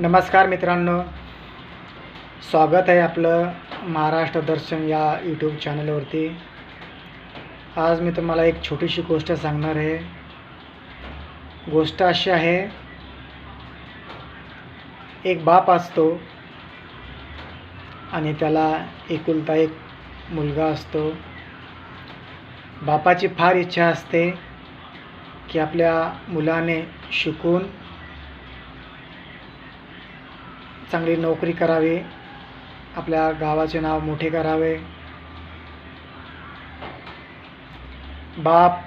नमस्कार मित्रांनो. स्वागत आहे आपलं महाराष्ट्र दर्शन या यूट्यूब चॅनलवरती आज मी तुम्हाला एक छोटीशी गोष्ट सांगणार आहे. गोष्ट अशी आहे एक बाप असतो आणि त्याला एकुलता एक मुलगा असतो. बापाची फार इच्छा असते की आपल्या मुलाने शिकून चांगली नोकरी करावी आपल्या गावाचे नाव मोठे करावे. बाप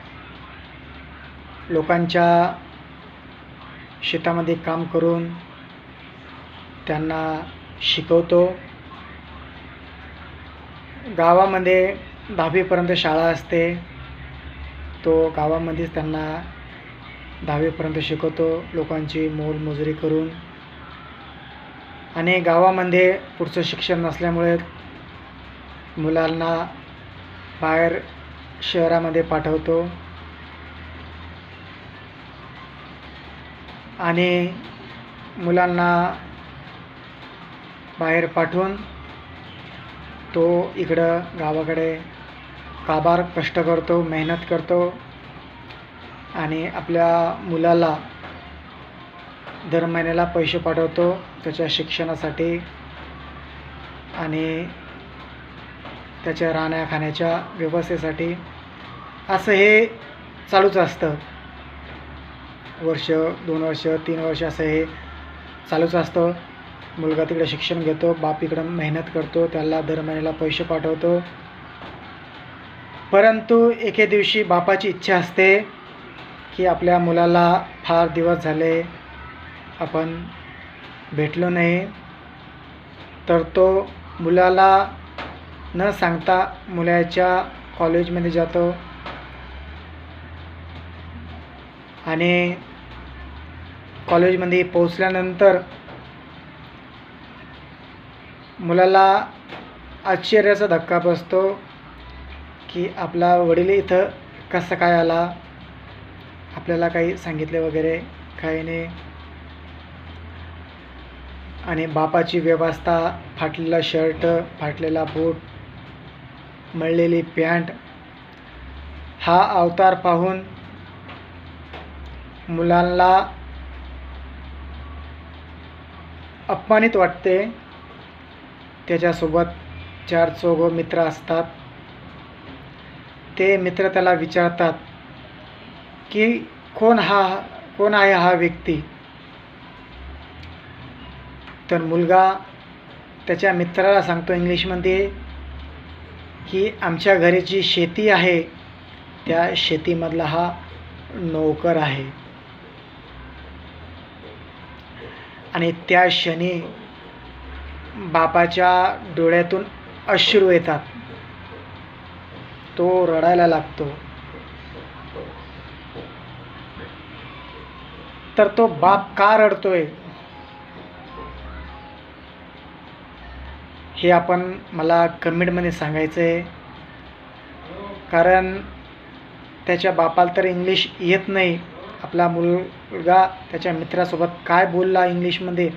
लोकांच्या शेतामध्ये काम करून त्यांना शिकवतो. गावामध्ये दहावीपर्यंत शाळा असते. तो गावामध्येच त्यांना दहावीपर्यंत शिकवतो लोकांची मोलमजुरी करून. आणि गावामध्ये पुढचं शिक्षण नसल्यामुळे मुलांना बाहेर शहरामध्ये पाठवतो. आणि मुलांना बाहेर पाठवून तो इकडं गावाकडे काबार कष्ट करतो मेहनत करतो आणि आपल्या मुलाला दर महिन्याला पैसे पाठवतो त्याच्या शिक्षणासाठी आणि त्याच्या राहण्या खाण्याच्या व्यवस्थेसाठी. असं हे चालूच असतं. वर्ष दोन वर्ष तीन वर्ष असं हे चालूच असतं. मुलगा तिकडे शिक्षण घेतो बाप इकडं मेहनत करतो त्याला दर महिन्याला पैसे पाठवतो. परंतु एके दिवशी बापाची इच्छा असते की आपल्या मुलाला फार दिवस झाले आपण भेटलो नाही तर तो मुलाला न सांगता मुलाच्या कॉलेजमध्ये जातो. आणि कॉलेजमध्ये पोहोचल्यानंतर मुलाला आश्चर्याचा धक्का बसतो की आपला वडील इथं कसं काय आला? आपल्याला काही सांगितले वगैरे काही नाही. आणि बापाची व्यवस्था फाटलेला शर्ट फाटलेला बूट मळलेली पॅन्ट हा अवतार पाहून मुलांना अपमानित वाटते. त्याच्यासोबत चार चौघ मित्र असतात. ते मित्र त्याला विचारतात की कोण हा कोण आहे हा व्यक्ती? तर मुलगा त्याच्या मित्राला सांगतो इंग्लिशमध्ये की आमच्या घरी जी शेती आहे त्या शेतीमधला हा नोकर आहे. आणि त्या क्षणी बापाच्या डोळ्यातून अश्रू येतात. तो रडायला लागतो. तर तो बाप का रडतोय? हे आपण मला कमेंटमध्ये सांगायचं आहे कारण त्याच्या बापाला तर इंग्लिश येत नाही. आपला मुलगा त्याच्या मित्रासोबत काय बोलला इंग्लिशमध्ये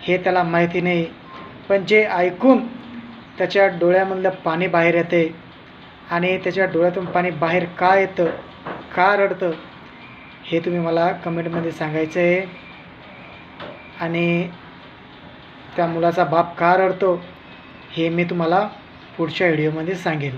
हे त्याला माहिती नाही. पण जे ऐकून त्याच्या डोळ्यामधलं पाणी बाहेर येते आणि त्याच्या डोळ्यातून पाणी बाहेर का येतं का रडतं हे तुम्ही मला कमेंटमध्ये सांगायचं आहे आणि त्या मुलाचा बाप का रडतो हे मी तुम्हाला पुढच्या व्हिडिओमध्ये सांगेल.